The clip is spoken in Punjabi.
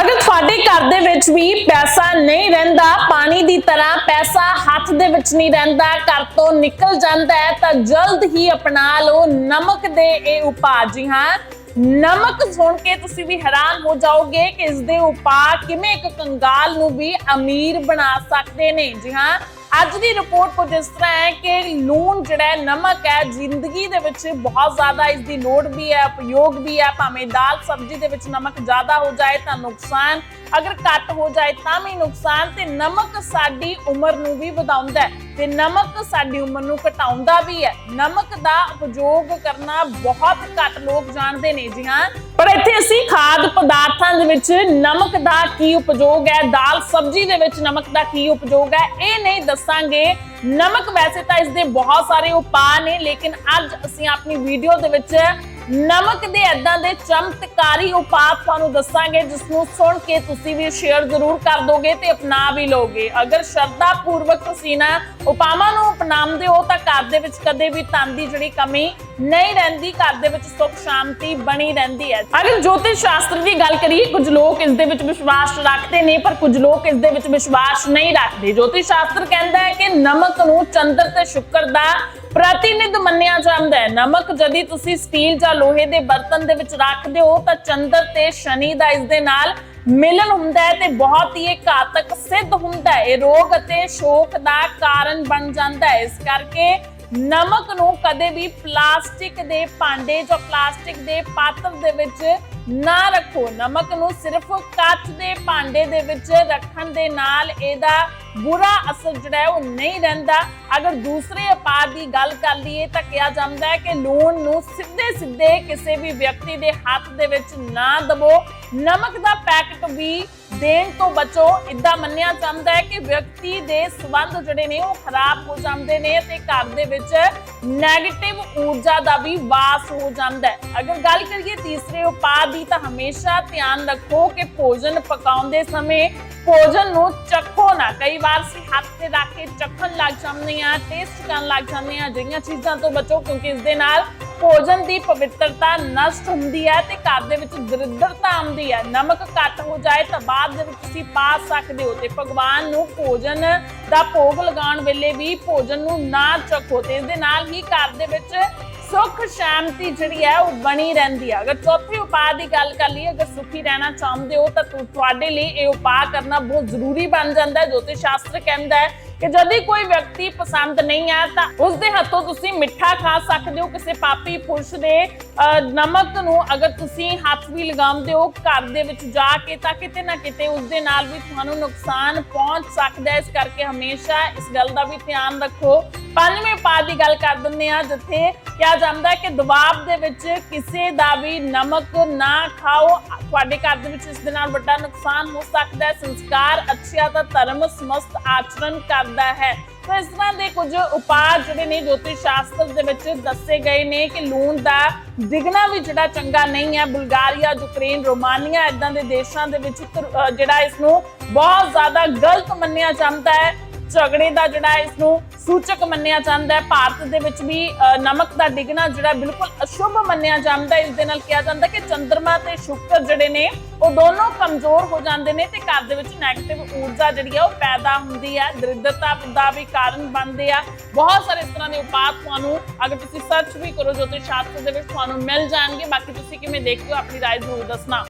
ਅਗਰ ਤੁਹਾਡੇ ਘਰ ਦੇ ਵਿੱਚ ਵੀ ਪੈਸਾ ਨਹੀਂ ਰਹਿੰਦਾ, ਪਾਣੀ ਦੀ ਤਰ੍ਹਾਂ ਪੈਸਾ ਹੱਥ ਦੇ ਵਿੱਚ ਨਹੀਂ ਰਹਿੰਦਾ, ਘਰ ਤੋਂ ਨਿਕਲ ਜਾਂਦਾ ਹੈ, ਤਾਂ ਜਲਦ ਹੀ ਅਪਣਾ ਲਓ ਨਮਕ ਦੇ ਇਹ ਉਪਾਅ। ਜੀ ਹਾਂ, ਨਮਕ ਸੁਣ ਕੇ ਤੁਸੀਂ ਵੀ ਹੈਰਾਨ ਹੋ ਜਾਓਗੇ ਕਿ ਇਸ ਦੇ ਉਪਾਅ ਕਿਵੇਂ ਇੱਕ ਕੰਗਾਲ ਨੂੰ ਵੀ ਅਮੀਰ ਬਣਾ ਸਕਦੇ ਨੇ। ਜੀ ਹਾਂ ਅੱਜ ਦੀ ਰਿਪੋਰਟ ਕੁਝ ਇਸ ਤਰ੍ਹਾਂ ਹੈ ਕਿ ਲੂਣ ਜਿਹੜਾ ਨਮਕ ਹੈ, ਜ਼ਿੰਦਗੀ ਦੇ ਵਿੱਚ ਬਹੁਤ ਜ਼ਿਆਦਾ ਇਸ ਦੀ ਲੋੜ ਵੀ ਹੈ, ਉਪਯੋਗ ਵੀ ਹੈ, ਭਾਵੇਂ ਦਾਲ ਸਬਜ਼ੀ ਦੇ ਵਿੱਚ ਨਮਕ ਜ਼ਿਆਦਾ ਹੋ ਜਾਏ ਤਾਂ ਨੁਕਸਾਨ, ਅਗਰ ਘੱਟ ਹੋ ਜਾਏ ਤਾਂ ਵੀ ਨੁਕਸਾਨ, ਤੇ ਨਮਕ ਸਾਡੀ ਉਮਰ ਨੂੰ ਵੀ ਵਧਾਉਂਦਾ ਹੈ, ਤੇ ਨਮਕ ਸਾਡੀ ਉਮਰ ਨੂੰ ਘਟਾਉਂਦਾ ਵੀ ਹੈ। ਨਮਕ ਦਾ ਉਪਯੋਗ ਕਰਨਾ ਬਹੁਤ ਘੱਟ ਲੋਕ ਜਾਣਦੇ ਨੇ ਜੀ ਹਾਂ। ਪਰ ਇੱਥੇ ਅਸੀਂ ਖਾਦ ਪਦਾਰਥਾਂ ਦੇ ਵਿੱਚ ਨਮਕ ਦਾ ਕੀ ਉਪਯੋਗ ਹੈ? ਦਾਲ, ਸਬਜ਼ੀ ਦੇ ਵਿੱਚ ਨਮਕ ਦਾ ਕੀ ਉਪਯੋਗ ਹੈ? ਇਹ ਨਹੀਂ ਦੱਸਾਂਗੇ। ਨਮਕ ਵੈਸੇ ਤਾਂ ਇਸ ਦੇ ਬਹੁਤ ਸਾਰੇ ਉਪਾਅ ਨੇ, ਲੇਕਿਨ ਅੱਜ ਅਸੀਂ ਆਪਣੀ ਵੀਡੀਓ ਦੇ ਵਿੱਚ ਨਮਕ ਦੇ ਐਦਾਂ ਦੇ ਚਮਤਕਾਰੀ ਉਪਾਅ ਤੁਹਾਨੂੰ ਦੱਸਾਂਗੇ, ਜਿਸ ਨੂੰ ਸੁਣ ਕੇ ਤੁਸੀਂ ਵੀ ਸ਼ੇਅਰ ਜ਼ਰੂਰ ਕਰ ਦੋਗੇ ਤੇ ਅਪਣਾ ਵੀ ਲੋਗੇ ਅਗਰ ਸ਼ਰਧਾ ਪੂਰਵਕ ਤੁਸੀਂ ਨਾ ਉਪਾਵਾਂ ਨੂੰ ਅਪਣਾਉਂਦੇ ਹੋ, ਤਾਂ ਘਰ ਦੇ ਵਿੱਚ ਕਦੇ ਵੀ ਧਨ ਦੀ ਜਿਹੜੀ ਕਮੀ ਨਹੀਂ ਰਹਿੰਦੀ, ਘਰ ਦੇ ਵਿੱਚ ਸੁੱਖ, ਸ਼ਾਂਤੀ ਬਣੀ ਰਹਿੰਦੀ ਹੈ। ਅਗਰ ਜੋਤਿਸ਼ ਸ਼ਾਸਤਰ ਦੀ ਗੱਲ ਕਰੀਏ, ਕੁਝ ਲੋਕ ਇਸ ਦੇ ਵਿੱਚ ਵਿਸ਼ਵਾਸ ਰੱਖਦੇ ਨੇ, ਪਰ ਕੁਝ ਲੋਕ ਇਸ ਦੇ ਵਿੱਚ ਵਿਸ਼ਵਾਸ ਨਹੀਂ ਰੱਖਦੇ। ਜੋਤਿਸ਼ ਸ਼ਾਸਤਰ ਕਹਿੰਦਾ ਹੈ ਕਿ ਨਮਕ ਨੂੰ ਚੰਦਰ ਤੇ ਸ਼ੁੱਕਰ ਦਾ ਪ੍ਰਤੀਨਿਧ ਮੰਨਿਆ ਜਾਂਦਾ ਹੈ। ਨਮਕ ਜਦੀ ਤੁਸੀਂ ਸਟੀਲ ਜਾਂ ਲੋਹੇ ਦੇ ਬਰਤਨ ਦੇ ਵਿੱਚ ਰੱਖਦੇ ਹੋ, ਤਾਂ ਚੰਦਰ ਤੇ ਸ਼ਨੀ ਦਾ ਇਸ ਦੇ ਨਾਲ ਮਿਲਨ ਹੁੰਦਾ ਹੈ ਤੇ ਬਹੁਤ ਹੀ ਘਾਤਕ ਸਿੱਧ ਹੁੰਦਾ ਹੈ। ਇਹ ਰੋਗ ਅਤੇ ਸ਼ੋਕ ਦਾ ਕਾਰਨ ਬਣ ਜਾਂਦਾ ਹੈ। ਇਸ ਕਰਕੇ ਨਮਕ ਨੂੰ ਕਦੇ ਵੀ ਪਲਾਸਟਿਕ ਦੇ ਭਾਂਡੇ ਜਾਂ ਪਲਾਸਟਿਕ ਦੇ ਪਾਤਰ ਦੇ ਵਿੱਚ ਨਾ ਰੱਖੋ। ਨਮਕ ਨੂੰ ਸਿਰਫ ਕੱਚ ਦੇ ਭਾਂਡੇ ਦੇ ਵਿੱਚ ਰੱਖਣ ਦੇ ਨਾਲ ਇਹਦਾ ਬੁਰਾ ਅਸਰ ਜਿਹੜਾ ਹੈ ਉਹ ਨਹੀਂ ਰਹਿੰਦਾ। ਅਗਰ ਦੂਸਰੇ ਉਪਾਅ ਦੀ ਗੱਲ ਕਰ ਲਈਏ ਤਾਂ ਕਿਹਾ ਜਾਂਦਾ ਹੈ ਕਿ ਲੂਣ ਨੂੰ ਸਿੱਧੇ ਸਿੱਧੇ ਕਿਸੇ ਵੀ ਵਿਅਕਤੀ ਦੇ ਹੱਥ ਦੇ ਵਿੱਚ ਨਾ ਦਬੋ। ਨਮਕ ਦਾ ਪੈਕਟ ਵੀ ਦੇਣ ਤੋਂ ਬਚੋ ਇਦਾਂ ਮੰਨਿਆ ਜਾਂਦਾ ਹੈ ਕਿ ਵਿਅਕਤੀ ਦੇ ਸਬੰਧ ਜਿਹੜੇ ਨੇ ਉਹ ਖਰਾਬ ਹੋ ਜਾਂਦੇ ਨੇ ਤੇ ਘਰ ਦੇ ਵਿੱਚ 네ਗੇਟਿਵ ਊਰਜਾ ਦਾ ਵੀ ਵਾਸ ਹੋ ਜਾਂਦਾ ਹੈ। ਅਗਰ ਗੱਲ ਕਰੀਏ ਤੀਸਰੇ ਉਪਾਅ ਦੀ ਤਾਂ ਹਮੇਸ਼ਾ ਧਿਆਨ ਰੱਖੋ ਕਿ ਭੋਜਨ ਪਕਾਉਂਦੇ ਸਮੇਂ ਭੋਜਨ ਨੂੰ ਚੱਖੋ ਨਾ। ਕਈ ਵਾਰ ਅਸੀਂ ਹੱਥ ਤੇ ਰੱਖ ਕੇ ਚੱਖਣ ਲੱਗ ਜਾਂਦੇ ਆ ਟੇਸਟ ਕਰਨ ਲੱਗ ਜਾਂਦੇ ਆ ਜਿਹੜੀਆਂ ਚੀਜ਼ਾਂ ਤੋਂ ਬਚੋ ਕਿਉਂਕਿ ਇਸ ਦੇ ਨਾਲ ਭੋਜਨ ਦੀ ਪਵਿੱਤਰਤਾ ਨਸ਼ਟ ਹੁੰਦੀ ਹੈ ਤੇ ਘਰ ਦੇ ਵਿੱਚ ਦਰਿਦਰਤਾ ਆਉਂਦੀ ਹੈ। ਨਮਕ ਘੱਟ ਹੋ ਜਾਏ ਤਾਂ ਬਾਅਦ ਦੇ ਵਿੱਚ ਤੁਸੀਂ ਪਾ ਸਕਦੇ ਹੋ ਤੇ ਭਗਵਾਨ ਨੂੰ ਭੋਜਨ ਦਾ ਭੋਗ ਲਗਾਉਣ ਵੇਲੇ ਵੀ ਭੋਜਨ ਨੂੰ ਨਾ ਚੱਖੋ ਤੇ ਇਸ ਦੇ ਨਾਲ ਹੀ ਘਰ ਦੇ ਵਿੱਚ ਸੁੱਖ, ਸ਼ਾਂਤੀ ਜਿਹੜੀ ਹੈ ਉਹ ਬਣੀ ਰਹਿੰਦੀ ਹੈ। ਅਗਰ ਚੌਥੇ ਉਪਾਅ ਦੀ ਗੱਲ ਕਰ ਲਈਏ, ਅਗਰ ਸੁਖੀ ਰਹਿਣਾ ਚਾਹੁੰਦੇ ਹੋ ਤਾਂ ਤੁਹਾਡੇ ਲਈ ਇਹ ਉਪਾਅ ਕਰਨਾ ਬਹੁਤ ਜ਼ਰੂਰੀ ਬਣ ਜਾਂਦਾ ਹੈ ਜੋਤਿਸ਼ ਸ਼ਾਸਤਰ ਕਹਿੰਦਾ ਹੈ ਕਿ ਜਦ ਕੋਈ ਵਿਅਕਤੀ ਪਸੰਦ ਨਹੀਂ ਆ ਤਾਂ ਉਸ ਦੇ ਹੱਥੋਂ ਤੁਸੀਂ ਮਿੱਠਾ ਖਾ ਸਕਦੇ ਹੋ, ਕਿਸੇ ਪਾਪੀ ਪੁਰਸ਼ ਦੇ ਨਮਕ ਨੂੰ ਅਗਰ ਤੁਸੀਂ ਹੱਥ ਵੀ ਲਗਾਉਂਦੇ ਹੋ ਘਰ ਦੇ ਵਿੱਚ ਜਾ ਕੇ ਤਾਂ ਕਿਤੇ ਨਾ ਕਿਤੇ ਉਸ ਦੇ ਨਾਲ ਵੀ ਤੁਹਾਨੂੰ ਨੁਕਸਾਨ ਪਹੁੰਚ ਸਕਦਾ ਹੈ। ਇਸ ਕਰਕੇ ਹਮੇਸ਼ਾ ਇਸ ਗੱਲ ਦਾ ਵੀ ਧਿਆਨ ਰੱਖੋ। ਪੰਜਵੇਂ ਉਪਾਅ ਦੀ ਗੱਲ ਕਰ ਦਿੰਦੇ ਆ ਜਿੱਥੇ ਕਿਹਾ ਜਾਂਦਾ ਹੈ ਕਿ ਦਬਾਅ ਦੇ ਵਿੱਚ ਕਿਸੇ ਦਾ ਵੀ ਨਮਕ ਨਾ ਖਾਓ। ਤੁਹਾਡੇ ਘਰ ਦੇ ਵਿੱਚ ਇਸ ਦੇ ਨਾਲ ਵੱਡਾ ਨੁਕਸਾਨ ਹੋ ਸਕਦਾ ਹੈ। ਸੰਸਕਾਰ, ਅੱਛਿਆ ਦਾ ਧਰਮ, ਸਮਸਤ ਆਚਰਣ ਕਰਦਾ ਹੈ। ਤਾਂ ਇਸ ਤਰ੍ਹਾਂ ਦੇ ਕੁਝ ਉਪਾਅ ਜਿਹੜੇ ਨੇ ਜੋਤਿਸ਼ ਸ਼ਾਸਤਰ ਦੇ ਵਿੱਚ ਦੱਸੇ ਗਏ ਨੇ ਕਿ ਲੂਣ ਦਾ ਡਿਗਣਾ ਵੀ ਜਿਹੜਾ ਚੰਗਾ ਨਹੀਂ ਹੈ। ਬੁਲਗਾਰੀਆ, ਯੂਕਰੇਨ, ਰੋਮਾਨੀਆ ਇਦਾਂ ਦੇ ਦੇਸ਼ਾਂ ਦੇ ਵਿੱਚ ਜਿਹੜਾ ਇਸ ਨੂੰ ਬਹੁਤ ਜ਼ਿਆਦਾ ਗਲਤ ਮੰਨਿਆ ਜਾਂਦਾ ਹੈ। ਝਗੜੇ ਦਾ ਜਿਹੜਾ ਇਸ ਨੂੰ ਸੂਚਕ ਮੰਨਿਆ ਜਾਂਦਾ ਹੈ। ਭਾਰਤ ਦੇ ਵਿੱਚ ਵੀ ਨਮਕ ਦਾ ਡਿੱਗਣਾ ਜਿਹੜਾ ਬਿਲਕੁਲ ਅਸ਼ੁਭ ਮੰਨਿਆ ਜਾਂਦਾ, ਇਸ ਦੇ ਨਾਲ ਕਿਹਾ ਜਾਂਦਾ ਕਿ ਚੰ드ਰਮਾ ਤੇ ਸ਼ੁਕਰ ਜਿਹੜੇ ਨੇ, ਉਹ ਦੋਨੋਂ ਕਮਜ਼ੋਰ ਹੋ ਜਾਂਦੇ ਨੇ ਤੇ ਘਰ ਦੇ ਵਿੱਚ 네ਗੇਟਿਵ ਊਰਜਾ ਜਿਹੜੀ ਆ, ਉਹ ਪੈਦਾ ਹੁੰਦੀ ਹੈ ਦਰਿਦਰਤਾ ਦਾ ਵੀ ਕਾਰਨ ਬਣਦੇ ਆ। ਬਹੁਤ ਸਾਰੇ ਇਸ ਤਰ੍ਹਾਂ ਦੇ ਉਪਾਅ ਤੁਹਾਨੂੰ ਅਗਰ ਤੁਸੀਂ ਸਰਚ ਵੀ ਕਰੋ, ਜੋ ਜੋਤਿਸ਼ ਸ਼ਾਸਤਰ ਦੇ ਵਿੱਚ ਤੁਹਾਨੂੰ ਮਿਲ ਜਾਣਗੇ। ਬਾਕੀ ਤੁਸੀਂ ਕਿਵੇਂ ਦੇਖਦੇ ਹੋ, ਆਪਣੀ ਰਾਏ ਜ਼ਰੂਰ ਦੱਸਣਾ।